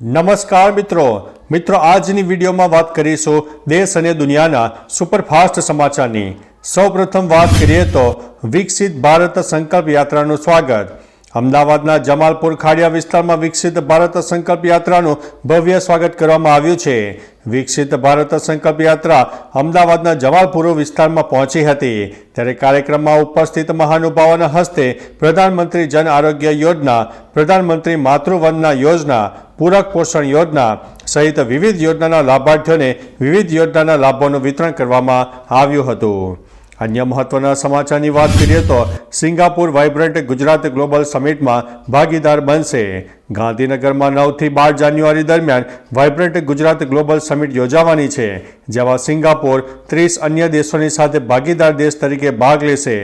નમસ્કાર મિત્રો. મિત્રો, આજની વિડીયોમાં વાત કરીશું દેશ અને દુનિયાના સુપરફાસ્ટ સમાચારની. સૌપ્રથમ વાત કરીએ તો વિકસિત ભારત સંકલ્પ યાત્રાનું સ્વાગત. અમદાવાદના જમાલપુર ખાડિયા વિસ્તારમાં વિકસિત ભારત સંકલ્પ યાત્રાનું ભવ્ય સ્વાગત કરવામાં આવ્યું છે. વિકસિત ભારત સંકલ્પ યાત્રા અમદાવાદના જમાલપુર વિસ્તારમાં પહોંચી હતી. ત્યારે કાર્યક્રમમાં ઉપસ્થિત મહાનુભાવોના હસ્તે પ્રધાનમંત્રી જન આરોગ્ય યોજના, પ્રધાનમંત્રી માતૃવંદના યોજના પૂરક પોષણ યોજના સહિત વિવિધ યોજનાના લાભાર્થીઓને વિવિધ યોજનાના લાભોનું વિતરણ કરવામાં આવ્યું હતું. અન્ય મહત્વના સમાચારની વાત કરીએ તો સિંગાપુર વાઇબ્રન્ટ ગુજરાત ગ્લોબલ સમિટમાં ભાગીદાર બનશે. ગાંધીનગરમાં નવથી બાર જાન્યુઆરી દરમિયાન વાઇબ્રન્ટ ગુજરાત ગ્લોબલ સમિટ યોજાવાની છે, જેમાં સિંગાપોર ત્રીસ અન્ય દેશોની સાથે ભાગીદાર દેશ તરીકે ભાગ લેશે.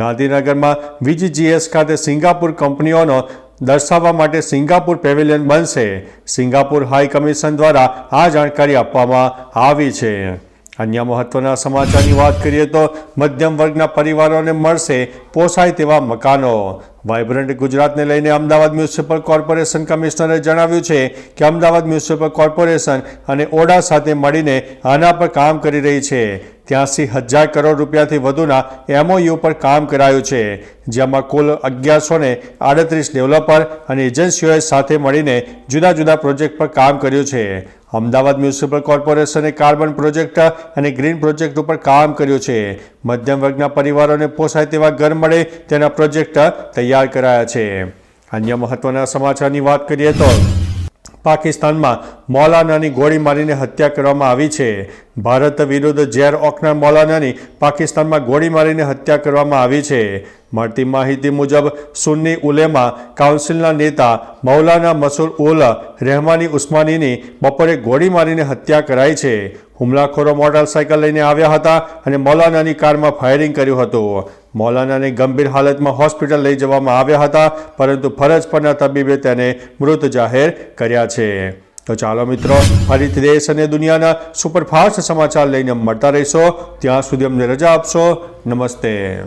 ગાંધીનગરમાં વીજીજીએસ ખાતે સિંગાપુર કંપનીઓનો દર્શાવવા માટે સિંગાપુર પેવેલિયન બનશે. સિંગાપુર હાઈ કમિશન દ્વારા આ જાણકારી આપવામાં આવી છે. અન્ય મહત્વના સમાચારની વાત કરીએ તો મધ્યમ વર્ગના પરિવારોને મળશે પોસાય તેવા મકાનો. વાઇબ્રન્ટ ગુજરાતને લઈને અમદાવાદ મ્યુનિસિપલ કોર્પોરેશન કમિશનરે જણાવ્યું છે કે અમદાવાદ મ્યુનિસિપલ કોર્પોરેશન અને ઓડા સાથે મળીને આના પર કામ કરી રહી છે. ત્યાંસી હજાર કરોડ રૂપિયાથી વધુના એમઓયુ પર કામ કરાયું છે. જેમાં કુલ અગિયારસો ને આડત્રીસ ડેવલપર અને એજન્સીઓએ સાથે મળીને જુદા જુદા પ્રોજેક્ટ પર કામ કર્યું છે. અમદાવાદ મ્યુનિસિપલ કોર્પોરેશને કાર્બન પ્રોજેક્ટ અને ગ્રીન પ્રોજેક્ટ ઉપર કામ કર્યું છે. મધ્યમ વર્ગના પરિવારોને પોસાય તેવા ઘર મળે તેના પ્રોજેક્ટ તૈયાર કરાયા છે. અન્ય મહત્વના સમાચારની વાત કરીએ તો પાકિસ્તાનમાં મૌલાનાની ગોળી મારીને હત્યા કરવામાં આવી છે. ભારત વિરુદ્ધ ઝેર ઓકના મૌલાનાની પાકિસ્તાનમાં ગોળી મારીને હત્યા કરવામાં આવી છે. મળતી માહિતી મુજબ સુન્ની ઉલેમા કાઉન્સિલના નેતા મૌલાના મસૂર ઉલ રહેમાની ઉસ્માનીની બપોરે ગોળી મારીને હત્યા કરાઈ છે. હુમલાખોરો મોટરસાયકલ લઈને આવ્યા હતા અને મૌલાનાની કારમાં ફાયરિંગ કર્યું હતું. મૌલાનાને ગંભીર હાલતમાં હોસ્પિટલ લઈ જવામાં આવ્યા હતા, પરંતુ ફરજ પરના તબીબે તેને મૃત જાહેર કર્યા છે. તો ચાલો મિત્રો, ફરીથી દેશ અને દુનિયાના સુપરફાસ્ટ સમાચાર લઈને મળતા રહીશો. ત્યાં સુધી અમને રજા આપશો. નમસ્તે.